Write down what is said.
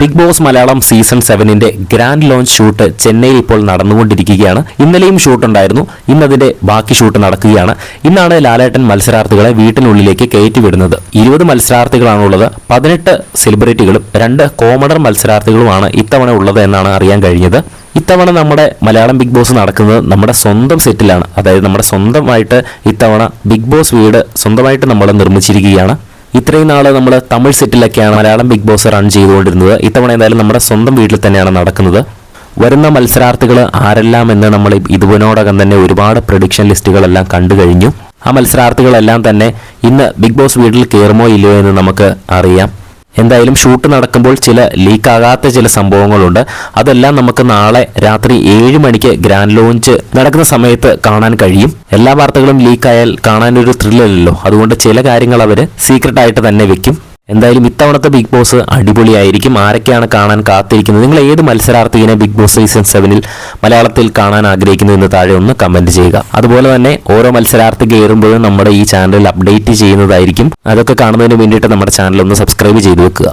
Big Boss Malayalam season സെവനിന്റെ grand launch shoot ചെന്നൈയിൽ ഇപ്പോൾ നടന്നുകൊണ്ടിരിക്കുകയാണ്. ഇന്നലെയും ഷൂട്ട് ഉണ്ടായിരുന്നു. ഇന്നതിന്റെ ബാക്കി ഷൂട്ട് നടക്കുകയാണ്. ഇന്നാണ് ലാലേട്ടൻ മത്സരാർത്ഥികളെ വീട്ടിനുള്ളിലേക്ക് കയറ്റിവിടുന്നത് ഇരുപത് മത്സരാർത്ഥികളാണുള്ളത്. പതിനെട്ട് സെലിബ്രിറ്റികളും രണ്ട് കോമഡർ മത്സരാർത്ഥികളുമാണ് ഇത്തവണ ഉള്ളത് എന്നാണ് അറിയാൻ കഴിഞ്ഞത്. ഇത്തവണ നമ്മുടെ മലയാളം ബിഗ് ബോസ് നടക്കുന്നത് നമ്മുടെ സ്വന്തം സെറ്റിലാണ് അതായത് നമ്മുടെ സ്വന്തമായിട്ട് ഇത്തവണ ബിഗ് ബോസ് വീട് സ്വന്തമായിട്ട് നമ്മൾ നിർമ്മിച്ചിരിക്കുകയാണ്. ഇത്രയും നാൾ നമ്മൾ തമിഴ് സെറ്റിലൊക്കെയാണ് മലയാളം ബിഗ് ബോസ് റൺ ചെയ്തുകൊണ്ടിരുന്നത്. ഇത്തവണ എന്തായാലും നമ്മുടെ സ്വന്തം വീട്ടിൽ തന്നെയാണ് നടക്കുന്നത്. വരുന്ന മത്സരാർത്ഥികൾ ആരെല്ലാം എന്ന് നമ്മൾ ഇതുവിനോടകം തന്നെ ഒരുപാട് പ്രൊഡിക്ഷൻ ലിസ്റ്റുകളെല്ലാം കണ്ടു കഴിഞ്ഞു. ആ മത്സരാർത്ഥികളെല്ലാം തന്നെ ഇന്ന് ബിഗ് ബോസ് വീട്ടിൽ കയറുമോ ഇല്ലയോ എന്ന് നമുക്ക് അറിയാം. എന്തായാലും ഷൂട്ട് നടക്കുമ്പോൾ ചില ലീക്കാകാത്ത ചില സംഭവങ്ങളുണ്ട്. അതെല്ലാം നമുക്ക് നാളെ രാത്രി ഏഴ് മണിക്ക് ഗ്രാൻഡ് ലോഞ്ച് നടക്കുന്ന സമയത്ത് കാണാൻ കഴിയും. എല്ലാ വാർത്തകളും ലീക്കായാൽ കാണാനൊരു ത്രില്ലല്ലോ അതുകൊണ്ട് ചില കാര്യങ്ങൾ അവർ സീക്രട്ടായിട്ട് തന്നെ വെക്കും. എന്തായാലും ഇത്തവണത്തെ ബിഗ് ബോസ് അടിപൊളിയായിരിക്കും. ആരൊക്കെയാണ് കാണാൻ കാത്തിരിക്കുന്നത്? നിങ്ങൾ ഏത് മത്സരാർത്ഥിയെ ബിഗ് ബോസ് സീസൺ സെവനിൽ മലയാളത്തിൽ കാണാൻ ആഗ്രഹിക്കുന്നു എന്ന് താഴെ ഒന്ന് കമന്റ് ചെയ്യുക. അതുപോലെ തന്നെ ഓരോ മത്സരാർത്ഥി കയറുമ്പോഴും നമ്മുടെ ഈ ചാനൽ അപ്ഡേറ്റ് ചെയ്യുന്നതായിരിക്കും. അതൊക്കെ കാണുന്നതിന് വേണ്ടിയിട്ട് നമ്മുടെ ചാനൽ ഒന്ന് സബ്സ്ക്രൈബ് ചെയ്ത് വെക്കുക.